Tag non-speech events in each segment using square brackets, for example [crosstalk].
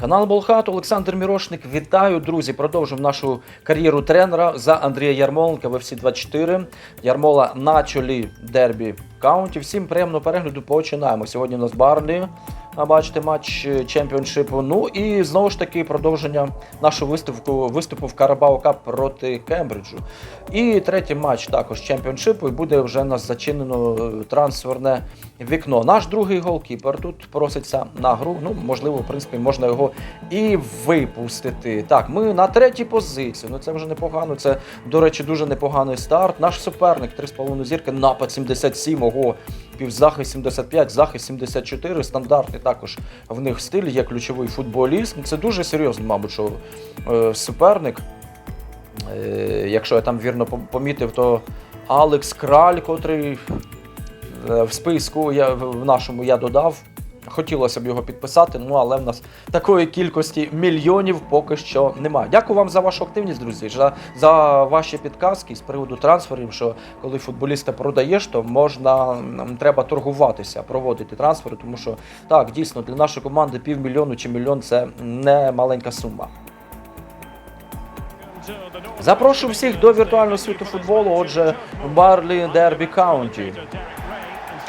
Канал Болхат, Олександр Мірошник. Вітаю, друзі. Продовжуємо нашу кар'єру тренера за Андрія Ярмоленка в всі 24 Ярмола на чолі дербі каунті. Всім приємного перегляду. Починаємо. Сьогодні у нас Барлі. А бачите, матч е, чемпіоншипу. Ну і знову ж таки продовження нашого виступу, виступу в Карабау Кап проти Кембриджу. І третій матч також чемпіоншипу. І буде вже нас зачинено е, трансферне вікно. Наш другий голкіпер тут проситься на гру. Ну, можливо, в принципі, можна його і випустити. Так, ми на третій позиції. Ну це вже непогано. Це, до речі, дуже непоганий старт. Наш суперник 3,5 зірки, напад 77, ого, півзахист 75, захист 74. Стандартний також в них стиль, є ключовий футболіст. Це дуже серйозно, мабуть, що е, суперник. Е, якщо я там вірно помітив, то Алекс Краль, котрий е, в списку я, в нашому я додав. Хотілося б його підписати, ну але в нас такої кількості мільйонів поки що немає. Дякую вам за вашу активність, друзі, за, за ваші підказки з приводу трансферів. Що коли футболіста продаєш, то можна треба торгуватися, проводити трансфери, тому що так дійсно для нашої команди півмільйону чи мільйон це не маленька сума. Запрошую всіх до віртуального світу футболу. Отже, Барлі Дербі Каунті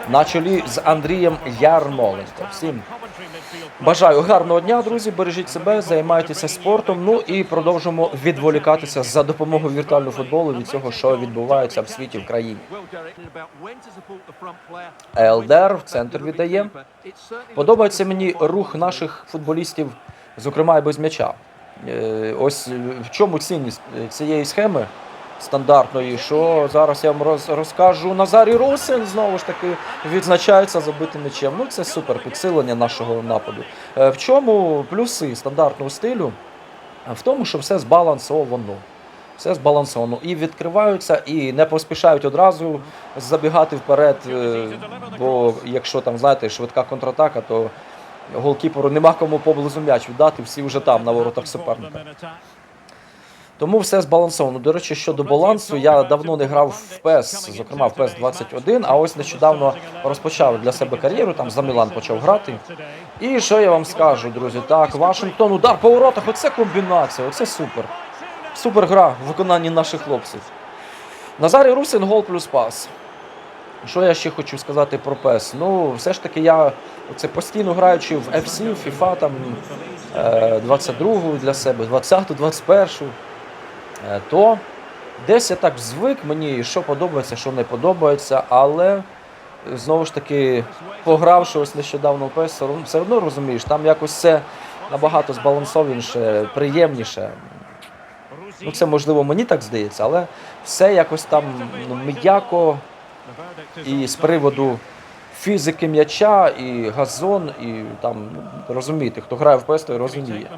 на чолі з Андрієм Ярмоленко. Всім бажаю гарного дня, друзі. Бережіть себе, займайтеся спортом. Ну і продовжимо відволікатися за допомогою віртуального футболу від цього, що відбувається в світі в країні. ЛДР в центр віддає. Подобається мені рух наших футболістів, зокрема і без м'яча. Е, Ось в чому цінність цієї схеми стандартної, що зараз я вам роз, розкажу. Назарій Русин знову ж таки відзначається забитим м'ячем. Ну це супер підсилення нашого нападу. Е, В чому плюси стандартного стилю? В тому, що все збалансовано. Все збалансовано. І відкриваються, і не поспішають одразу забігати вперед. е, Бо якщо там, знаєте, швидка контратака, то голкіперу нема кому поблизу м'яч віддати, всі вже там на воротах суперника. Тому все збалансовано. До речі, щодо балансу, я давно не грав в PES, зокрема в PES 21, а ось нещодавно розпочав для себе кар'єру, там за Мілан почав грати. І що я вам скажу, друзі? Так, Вашингтон, удар по воротах, оце комбінація, оце супер. Супер гра в виконанні наших хлопців. Назарій Русин, гол плюс пас. Що я ще хочу сказати про PES? Ну, все ж таки, я це постійно граючи в FC, FIFA там е, 22-го для себе, 20-ту, 21-ту, е, то десь я так звик мені, що подобається, що не подобається, але е, знову ж таки, погравши ось нещодавно в PES, все одно- розумієш, там якось все набагато збалансованіше, приємніше. Ну, це можливо мені так здається, але все якось там ну, м'яко і з приводу фізики м'яча, і газон, і там ну, розумієте, хто грає в той розуміє.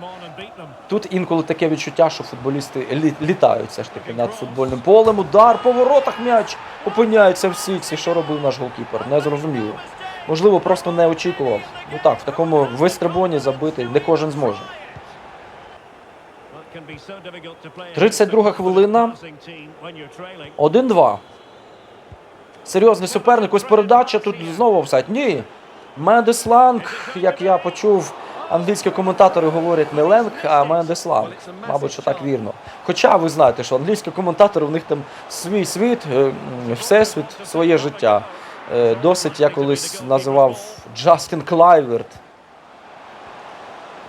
Тут інколи таке відчуття, що футболісти лі- літають все ж таки над футбольним полем. Удар по воротах м'яч опиняється в сітці. Що робив наш голкіпер? Не зрозуміло. Можливо, просто не очікував. Ну так, в такому вистрибоні забити не кожен зможе. 32 хвилина. 1-2. Серйозний суперник. Ось передача тут знову офсайд. Ні. Мендесланг, як я почув, англійські коментатори говорять не Ленг, а Мендесланг. Мабуть, що так вірно. Хоча ви знаєте, що англійські коментатори, в них там свій світ, е, всесвіт, своє життя. Е, Досить я колись називав Джастін Клайверт.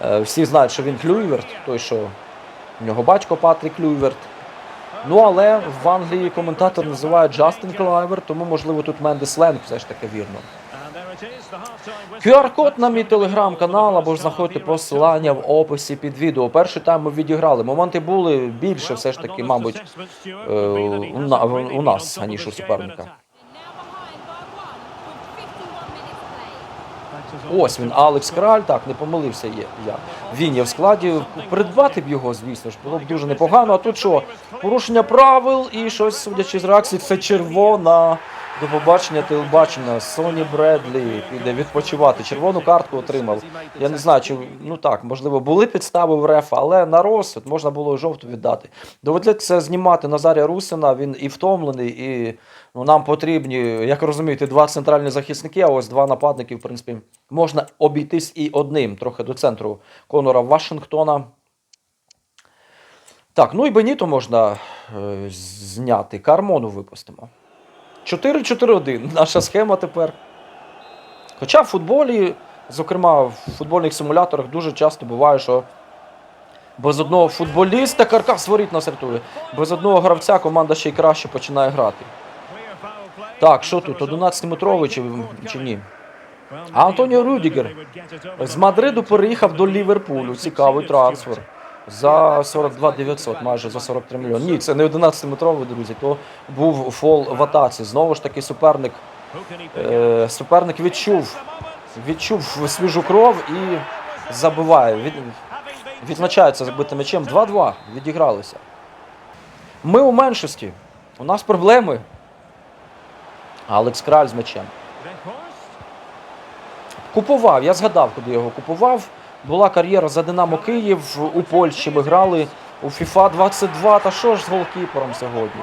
Е, Всі знають, що він Клюйверт, той, що в нього батько Патрік Клюйверт. Ну, але в Англії коментатор називає Джастин Клайвер, тому, можливо, тут Мендес Ленг все ж таки вірно. QR-код на мій телеграм-канал або ж знаходьте посилання в описі під відео. Перший тайм ми відіграли. Моменти були більше, все ж таки, мабуть, е, у, на- у нас, аніж у суперника. Ось він, Алекс Краль, так, не помилився є. Я. Він є в складі. Придбати б його, звісно ж, було б дуже непогано. А тут що? Порушення правил і щось, судячи з реакції, це червона. До побачення телебачення. Соні Бредлі піде відпочивати. Червону картку отримав. Я не знаю, чи ну так, можливо, були підстави в РЕФ, але на розсуд можна було жовту віддати. Доведеться знімати Назарія Русина. Він і втомлений, і ну, нам потрібні, як розумієте, два центральні захисники, а ось два нападники, в принципі, можна обійтись і одним, трохи до центру Конора Вашингтона. Так, ну і Беніто можна е, зняти. Кармону випустимо. 4-4-1. Наша схема тепер. Хоча в футболі, зокрема в футбольних симуляторах, дуже часто буває, що без одного футболіста Каркас воріт нас рятує. Без одного гравця команда ще й краще починає грати. Так, що тут, 11-метровий чи, чи ні? Антоніо Рюдігер З Мадриду переїхав до Ліверпулю. Цікавий трансфер. За 42 900, майже за 43 мільйони. Ні, це не 11-метровий, друзі, то був фол в атаці. Знову ж таки, суперник, е, суперник відчув, відчув свіжу кров і забиває. Від, відзначається забитим м'ячем. 2-2 відігралися. Ми у меншості. У нас проблеми. Алекс Краль з м'ячем. Купував, я згадав, куди його купував. Була кар'єра за Динамо Київ у Польщі. Ми грали у FIFA 22. Та що ж з голкіпером сьогодні?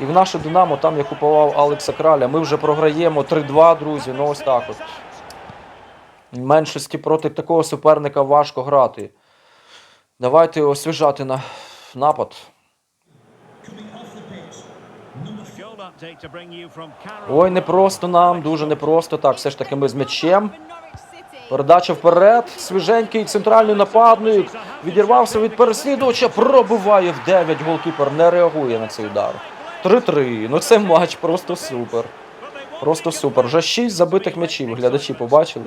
І в наше Динамо там я купував Алекса Краля. Ми вже програємо 3-2, друзі. Ну ось так от. Меншості проти такого суперника важко грати. Давайте освіжати на напад. Ой, не просто нам, дуже непросто. Так, все ж таки ми з м'ячем. Передача вперед. Свіженький центральний нападник. Відірвався від переслідувача. Пробиває в 9. Голкіпер не реагує на цей удар. 3-3. Ну це матч просто супер. Просто супер. Вже 6 забитих м'ячів. Глядачі побачили.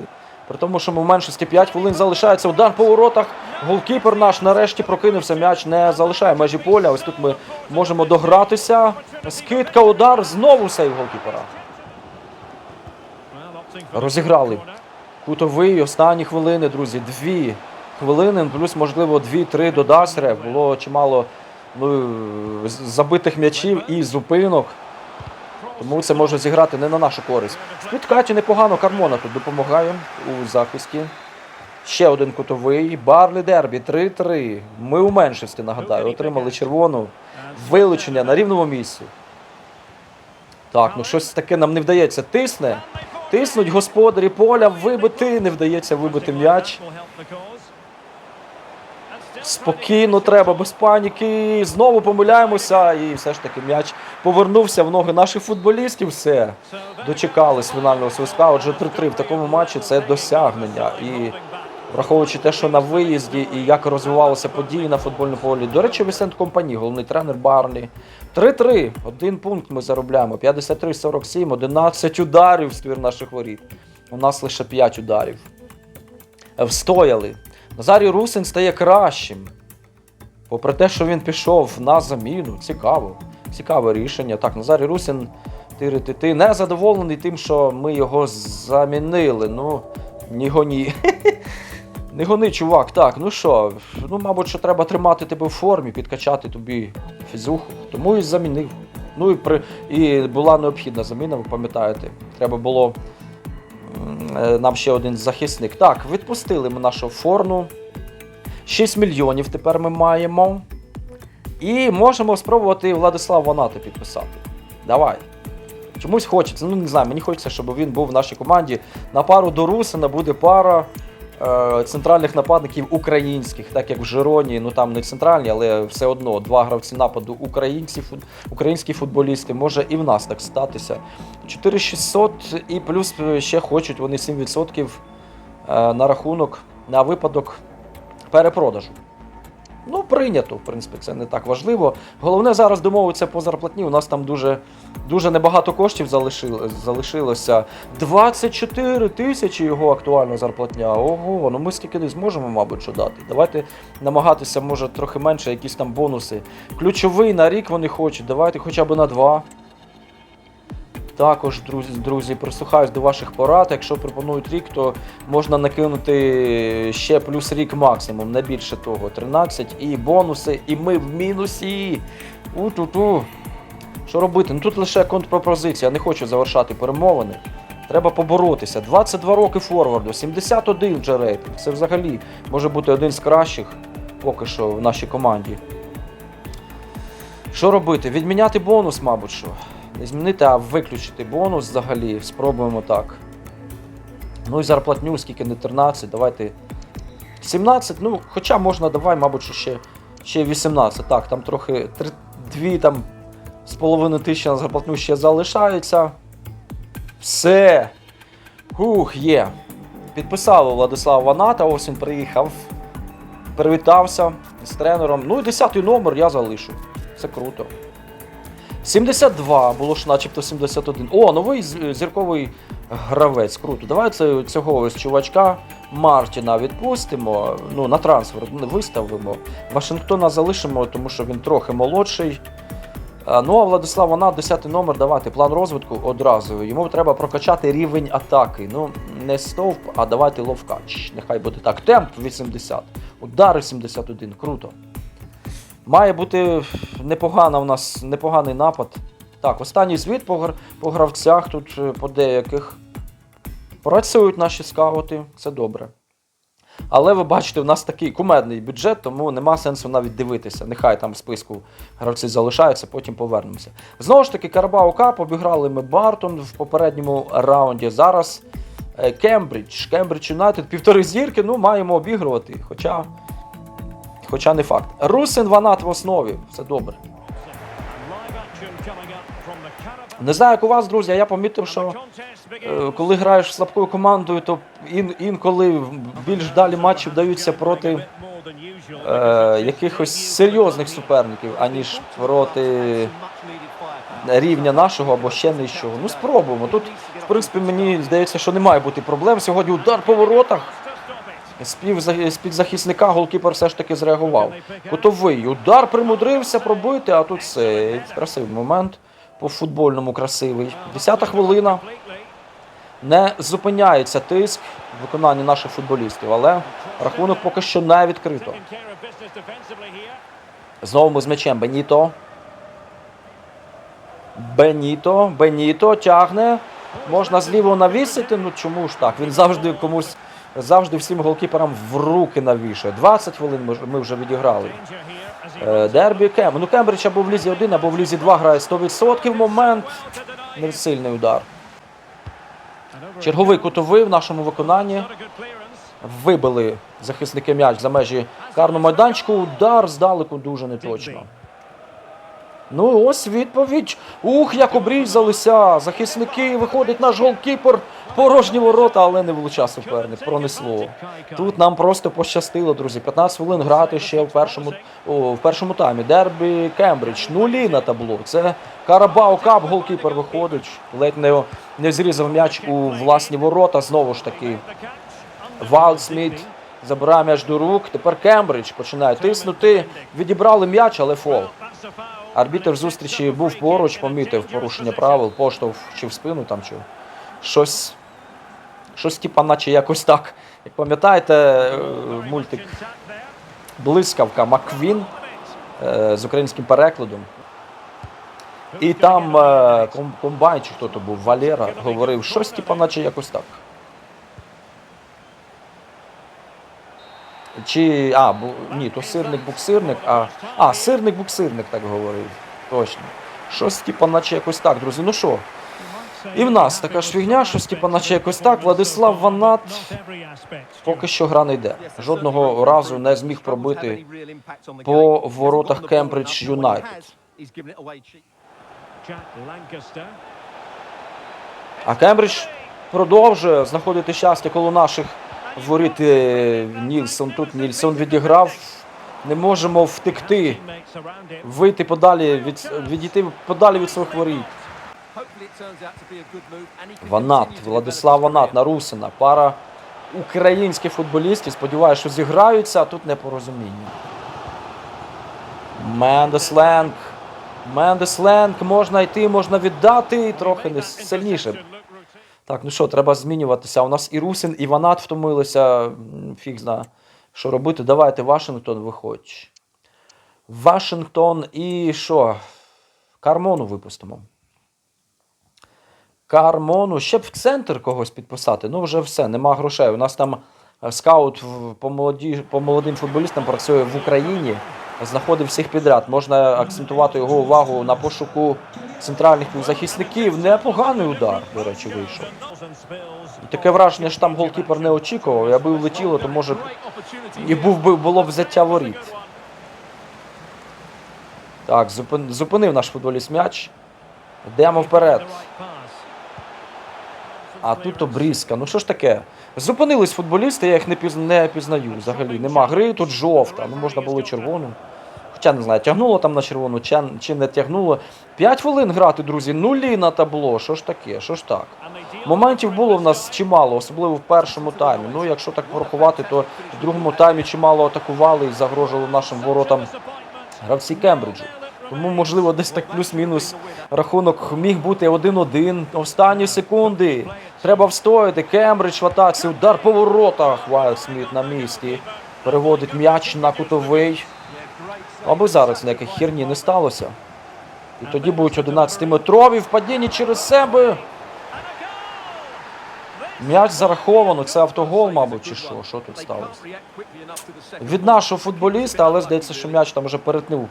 При тому, що ми в меншості 5 хвилин залишається удар по воротах. Голкіпер наш нарешті прокинувся. М'яч не залишає межі поля. Ось тут ми можемо догратися. Скидка, удар. Знову сейв голкіпера. Розіграли. Кутовий, останні хвилини, друзі, дві хвилини, плюс, можливо, дві-три додасть реф. Було чимало ну, забитих м'ячів і зупинок. Тому це може зіграти не на нашу користь. В підкаті непогано Кармона тут допомагає у захисті. Ще один кутовий. Барлі Дербі 3-3. Ми у меншості, нагадаю, отримали червону. Вилучення на рівному місці. Так, ну щось таке нам не вдається. Тисне. Тиснуть господарі поля, вибити, не вдається вибити м'яч. Спокійно треба, без паніки. Знову помиляємося, і все ж таки м'яч повернувся в ноги наших футболістів. Все дочекались фінального свистка. Отже, 3-3 в такому матчі це досягнення. І враховуючи те, що на виїзді і як розвивалися події на футбольному полі. До речі, Вісент Компані, головний тренер Барлі. 3-3. Один пункт ми заробляємо. 53-47, 11 ударів в ствір наших воріт. У нас лише 5 ударів. Встояли. Назарій Русин стає кращим. Попри те, що він пішов на заміну, цікаво. Цікаве рішення. Так, Назарій Русин, ти, не задоволений тим, що ми його замінили. Ну, ні гоні. [laughs] Не гони, чувак. Так, ну що, ну, мабуть, що треба тримати тебе в формі, підкачати тобі фізуху. Тому і замінив. Ну і при і була необхідна заміна, ви пам'ятаєте. Треба було е, нам ще один захисник. Так, відпустили ми нашу форну. 6 мільйонів тепер ми маємо. І можемо спробувати Владислав Ванати підписати. Давай. Чомусь хочеться. Ну, не знаю, мені хочеться, щоб він був в нашій команді. На пару до Русина буде пара центральних нападників українських, так як в Жироні, ну там не центральні, але все одно два гравці нападу українці, українські футболісти. Може і в нас так статися. 4600 і плюс ще хочуть вони 7% е, на рахунок на випадок перепродажу. Ну, прийнято, в принципі, це не так важливо. Головне зараз домовитися по зарплатні. У нас там дуже, дуже небагато коштів залишило, залишилося. 24 тисячі його актуальна зарплатня. Ого, ну ми стільки не зможемо, мабуть, що дати. Давайте намагатися, може, трохи менше, якісь там бонуси. Ключовий на рік вони хочуть. Давайте хоча б на два. Також, друзі, друзі, прислухаюсь до ваших порад. Якщо пропонують рік, то можна накинути ще плюс рік максимум, не більше того. 13 і бонуси, і ми в мінусі. У-ту-ту. Що робити? Ну тут лише контрпропозиція, не хочу завершати перемовини. Треба поборотися. 22 роки форварду, 71 вже рейтинг. Це взагалі може бути один з кращих поки що в нашій команді. Що робити? Відміняти бонус, мабуть, що. Не змінити, а виключити бонус взагалі. Спробуємо так. Ну і зарплатню, скільки не 13, давайте. 17, ну, хоча можна, давай, мабуть, що ще, ще 18. Так, там трохи 3, 2 там з половиною тисячі на зарплатню ще залишається. Все. Ух, є. Підписали Владислава Ваната, ось він приїхав. Привітався з тренером. Ну і 10 номер я залишу. Це круто. 72, було ж начебто 71. О, новий зірковий гравець. Круто. Давайте цього ось чувачка Мартіна відпустимо. Ну, на трансфер виставимо. Вашингтона залишимо, тому що він трохи молодший. А, Ну, а Владислав Вона 10 номер давати план розвитку одразу. Йому треба прокачати рівень атаки. Ну, не стовп, а давайте ловкач. Нехай буде так. Темп 80, удари 71. Круто. Має бути непогана у нас непоганий напад. Так, останній звіт по, гр- по гравцях тут е, по деяких. Працюють наші скаути, це добре. Але ви бачите, у нас такий кумедний бюджет, тому нема сенсу навіть дивитися. Нехай там в списку гравці залишаються, потім повернемося. Знову ж таки, Карабау Кап обіграли ми Бартон в попередньому раунді. Зараз е, Кембридж. Кембридж Юнайтед півтори зірки, ну маємо обігрувати. Хоча, хоча не факт. Русин Ванат в основі, все добре. Не знаю, як у вас, друзі, а я помітив, що е, коли граєш слабкою командою, то ін, інколи більш далі матчі вдаються проти е, якихось серйозних суперників, аніж проти рівня нашого або ще нижчого. Ну, спробуємо. Тут, в принципі, мені здається, що не має бути проблем. Сьогодні удар по воротах. З під захисника голкіпер все ж таки зреагував. Кутовий удар примудрився пробити, а тут це красивий момент. По футбольному красивий. Десята хвилина. Не зупиняється тиск в виконанні наших футболістів, але рахунок поки що не відкрито. Знову ми з м'ячем Беніто. Беніто, Беніто тягне. Можна зліво навісити. Ну чому ж так? Він завжди комусь, завжди всім голкіперам в руки навішує. 20 хвилин ми вже відіграли. Е, Дербі Кем. Ну Кембридж або в Лізі 1, або в Лізі 2 грає 100%. Момент. Не сильний удар. Черговий кутовий в нашому виконанні. Вибили захисники м'яч за межі карного майданчику. Удар здалеку дуже неточно. Ну, ось відповідь. Ух, як обрізалися. Захисники, виходить наш голкіпер. Порожні ворота, але не влучав суперник. Пронесло. Тут нам просто пощастило, друзі. 15 хвилин грати ще в першому, о, в першому таймі. Дербі Кембридж. Нулі на табло. Це Карабау Кап, голкіпер виходить. Ледь не, не зрізав м'яч у власні ворота. Знову ж таки. Валсміт забирає м'яч до рук. Тепер Кембридж починає тиснути. Відібрали м'яч, але фол. Арбітер зустрічі був поруч, помітив порушення правил, поштовх чи в спину там чи щось. Щось типа, наче якось так. Як пам'ятаєте, е, мультик Блискавка Маквін е, з українським перекладом. І там е, комбайн, чи хто то був, Валера, говорив щось, типа, наче якось так. Чи. А, бу, ні, то сирник-буксирник, а. А, сирник-буксирник так говорив. Точно. Щось, типа, наче якось так, друзі. Ну що? І в нас така ж фігня, щось, типа, наче якось так. Владислав Ванат поки що гра не йде. Жодного разу не зміг пробити по воротах Кембридж Юнайтед. А Кембридж продовжує знаходити щастя коло наших воріт. Е, Нільсон тут Нільсон відіграв. Не можемо втекти, вийти подалі від відійти подалі від своїх воріт. Ванат, Владислав Ванат на Русина. Пара українських футболістів. Сподіваюся, що зіграються, а тут непорозуміння. Мендес Ленг. Мендес Ленг можна йти, можна віддати. Трохи не сильніше. Так, ну що, треба змінюватися. У нас і Русин, і Ванат втомилися. Фіг зна, що робити. Давайте Вашингтон виходь. Вашингтон і що? Кармону випустимо. Кармону. Ще б в центр когось підписати. Ну, вже все, нема грошей. У нас там е, скаут по, молоді, по молодим футболістам працює в Україні, знаходить всіх підряд. Можна акцентувати його увагу на пошуку центральних захисників. Непоганий удар, до речі, вийшов. Таке враження, що там голкіпер не очікував. Аби влетіло, то може б і був би було б взяття воріт. Так, зупинив наш футболіст м'яч. Йдемо вперед. А тут обрізка. Ну що ж таке? Зупинились футболісти, я їх не, пізн... не пізнаю взагалі. Нема гри, тут жовта. Ну можна було червону. Хоча не знаю, тягнуло там на червону, чи не тягнуло. П'ять хвилин грати, друзі, нулі на табло. Що ж таке? Що ж так? Моментів було в нас чимало, особливо в першому таймі. Ну, якщо так порахувати, то в другому таймі чимало атакували і загрожували нашим воротам гравці Кембриджу. Тому, можливо, десь так плюс-мінус рахунок міг бути 1-1. Останні секунди. Треба встояти. Кембридж в атаці. Удар по воротах. Вайлд Сміт на місці. Переводить м'яч на кутовий. Аби зараз ніяких херні не сталося. І тоді будуть 11-метрові впадіння через себе. М'яч зараховано. Це автогол, мабуть, чи що? Що тут сталося? Від нашого футболіста, але здається, що м'яч там вже перетнув.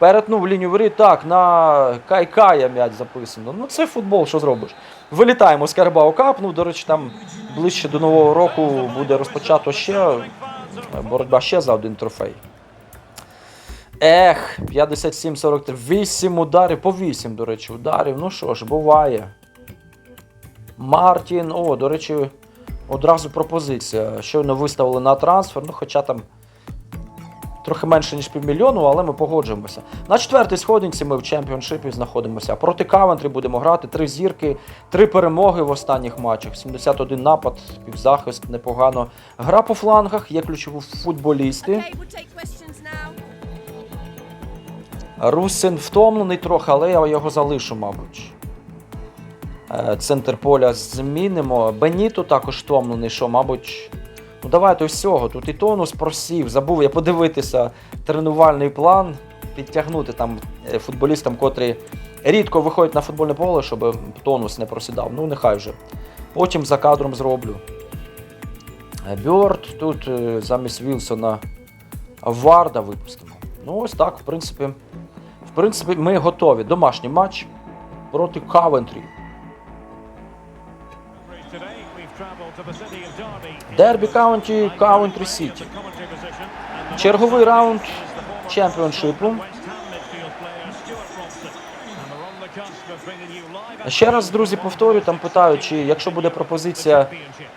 Перетнув лінію воріт. Так, на Кайкая м'яч записано. Ну це футбол, що зробиш. Вилітаємо з Карабао Кап. Ну, до речі, там ближче до Нового року буде розпочато ще боротьба ще за один трофей. Ех, 57-43. 8 ударів, по 8, до речі, ударів. Ну що ж, буває. Мартін. О, до речі, одразу пропозиція. Щойно виставили на трансфер, ну хоча там трохи менше, ніж півмільйону, але ми погоджуємося. На четвертій сходинці ми в чемпіоншипі знаходимося. Проти Кавентрі будемо грати. Три зірки, три перемоги в останніх матчах. 71 напад, півзахист, непогано. Гра по флангах, є ключові футболісти. Русин втомлений трохи, але я його залишу, мабуть. Е, Центр поля змінимо. Беніто також втомлений, що, мабуть. Ну давайте всього. Тут і тонус просів. Забув я подивитися тренувальний план, підтягнути там е, футболістам, котрі рідко виходять на футбольне поле, щоб тонус не просідав. Ну, нехай вже. Потім за кадром зроблю. Е, Бьорд тут е, замість Вілсона Варда випустимо. Ну, ось так, в принципі. В принципі, ми готові. Домашній матч проти Кавентрі. Дербі Каунті, Каунтрі Сіті. Черговий раунд чемпіоншипу. Ще раз, друзі, повторю, там питають, чи якщо буде пропозиція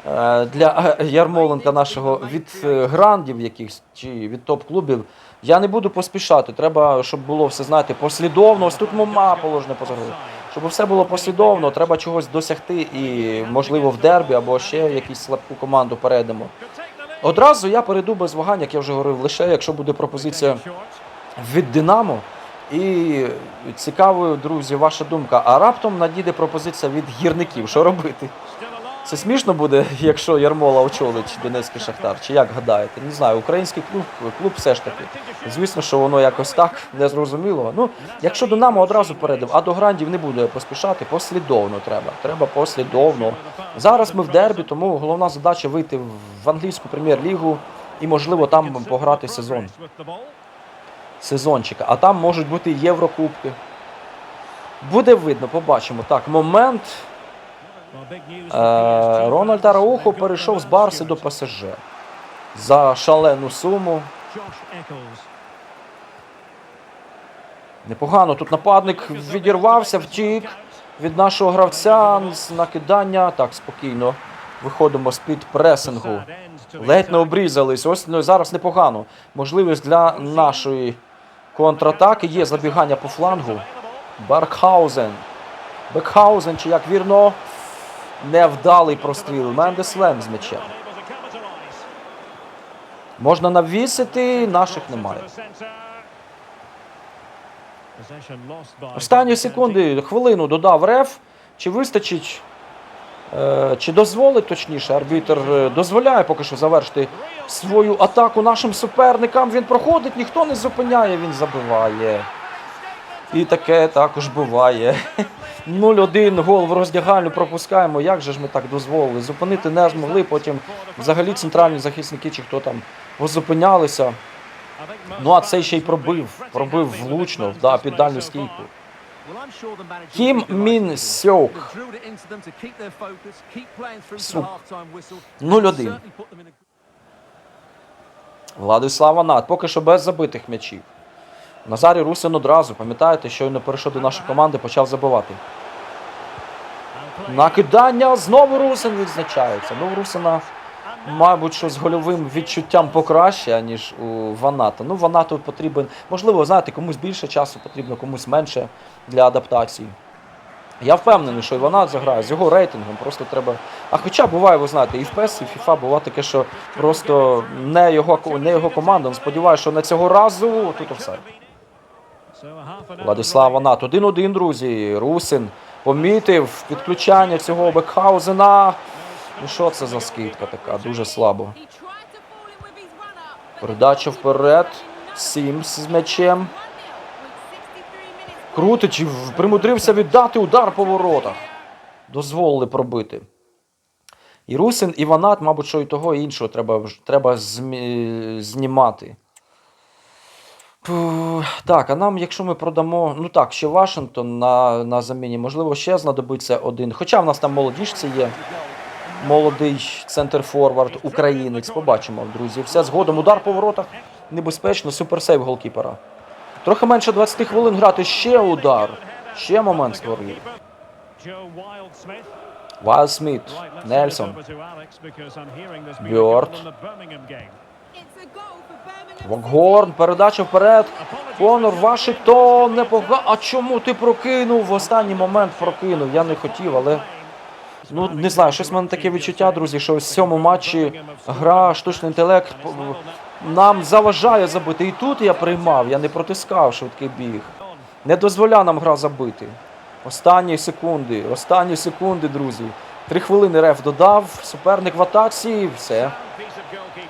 е, для е, Ярмоленка нашого від е, грандів якихось чи від топ-клубів, я не буду поспішати. Треба, щоб було все, знаєте, послідовно. Ось тут мома положене позагрузу. Щоб все було послідовно, треба чогось досягти і, можливо, в дербі або ще якусь слабку команду перейдемо. Одразу я перейду без вагань, як я вже говорив, лише якщо буде пропозиція від Динамо. І цікавою, друзі, ваша думка. А раптом надійде пропозиція від гірників. Що робити? Це смішно буде, [laughs] якщо Ярмола очолить Донецький Шахтар. Чи як гадаєте? Не знаю, український клуб, клуб все ж таки. Звісно, що воно якось так незрозуміло. Ну, якщо Динамо одразу перейдемо, а до грандів не буде поспішати, послідовно треба. Треба послідовно. Зараз ми в дербі, тому головна задача вийти в англійську прем'єр-лігу і, можливо, там пограти сезон. Сезончика. А там можуть бути Єврокубки. Буде видно, побачимо. Так, момент. Е, Рональд Араухо перейшов з Барси до ПСЖ за шалену суму. Непогано. Тут нападник відірвався, втік від нашого гравця з накидання. Так, спокійно. Виходимо з-під пресингу. Ледь не обрізались. Ось ну, зараз непогано. Можливість для нашої контратаки є забігання по флангу. Баркхаузен. Бекхаузен, чи як вірно, невдалий простріл. Мендес Лем з м'ячем. Можна навісити, наших немає. Останні секунди, хвилину додав реф. Чи вистачить, е, чи дозволить точніше, арбітр е, дозволяє поки що завершити свою атаку нашим суперникам. Він проходить, ніхто не зупиняє, він забиває. І таке також буває. [laughs] 0-1 гол в роздягальню пропускаємо. Як же ж ми так дозволили? Зупинити не змогли. Потім взагалі центральні захисники чи хто там позупинялися. Ну а цей ще й пробив. Пробив влучно, да, під дальню стійку. Кім Мін Сьок. Сук. 0-1. Владислав Анат, поки що без забитих м'ячів. Назарій Русин одразу, пам'ятаєте, щойно перейшов до нашої команди, почав забивати. Накидання знову Русин відзначається. Ну, Русина, мабуть, що з гольовим відчуттям покраще, ніж у Ваната. Ну, Ванату потрібен, можливо, знаєте, комусь більше часу потрібно, комусь менше для адаптації. Я впевнений, що і заграє з його рейтингом. Просто треба. А хоча буває, ви знаєте, і в PES, і в FIFA буває таке, що просто не його, не його команда. Сподіваюся, що не цього разу тут все. Владислав Ванат. 1-1, друзі. Русин помітив підключання цього Бекхаузена. Ну що це за скидка така? Дуже слабо. Передача вперед. Сімс з м'ячем. Крутичів примудрився віддати удар по воротах. Дозволили пробити. І Русин, і Ванат, мабуть, що і того, і іншого треба, треба знімати. Пу, Так, а нам, якщо ми продамо, ну так, ще Вашингтон на, на заміні, можливо, ще знадобиться один. Хоча в нас там молодіжці є. Молодий центр-форвард, українець. Побачимо, друзі. Все згодом. Удар по воротах. Небезпечно. Суперсейв голкіпера. Трохи менше 20 хвилин грати. Ще удар. Ще момент створив. Вайл Сміт. Нельсон. Бьорд. Вокгорн, передача вперед. Конор Вашингтон непогано. А чому ти прокинув? В останній момент прокинув. Я не хотів, але. Ну, не знаю, щось в мене таке відчуття, друзі, що в цьому матчі гра, штучний інтелект нам заважає забити. І тут я приймав, я не протискав швидкий біг. Не дозволяє нам гра забити. Останні секунди, останні секунди, друзі. Три хвилини реф додав, суперник в атаці, все.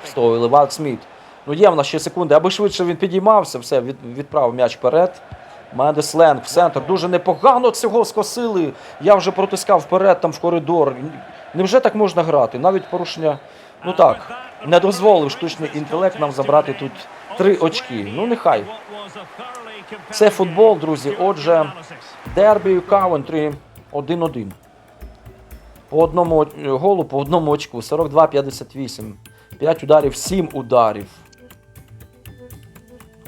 Стоїли Валк Сміт. Ну є в нас ще секунди, аби швидше він підіймався, все, від, відправив м'яч вперед. Мендес Ленг в центр. Дуже непогано цього скосили. Я вже протискав вперед там в коридор. Невже так можна грати? Навіть порушення. Ну так, не дозволив штучний інтелект нам забрати тут три очки. Ну нехай. Це футбол, друзі. Отже, Дербі Кавентрі 1-1. По одному е, голу, по одному очку. 42-58. 5 ударів, 7 ударів.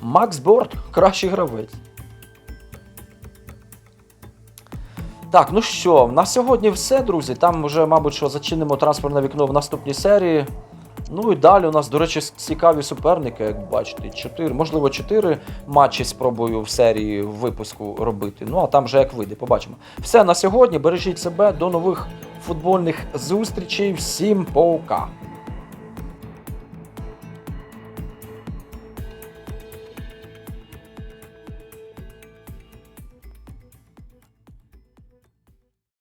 Макс Борт кращий гравець. Так, ну що, на сьогодні все, друзі. Там вже, мабуть, що зачинимо трансферне вікно в наступній серії. Ну і далі у нас, до речі, цікаві суперники, як бачите, 4, можливо, 4 матчі спробую в серії випуску робити. Ну а там вже як вийде, побачимо. Все на сьогодні. Бережіть себе, до нових футбольних зустрічей. Всім пока!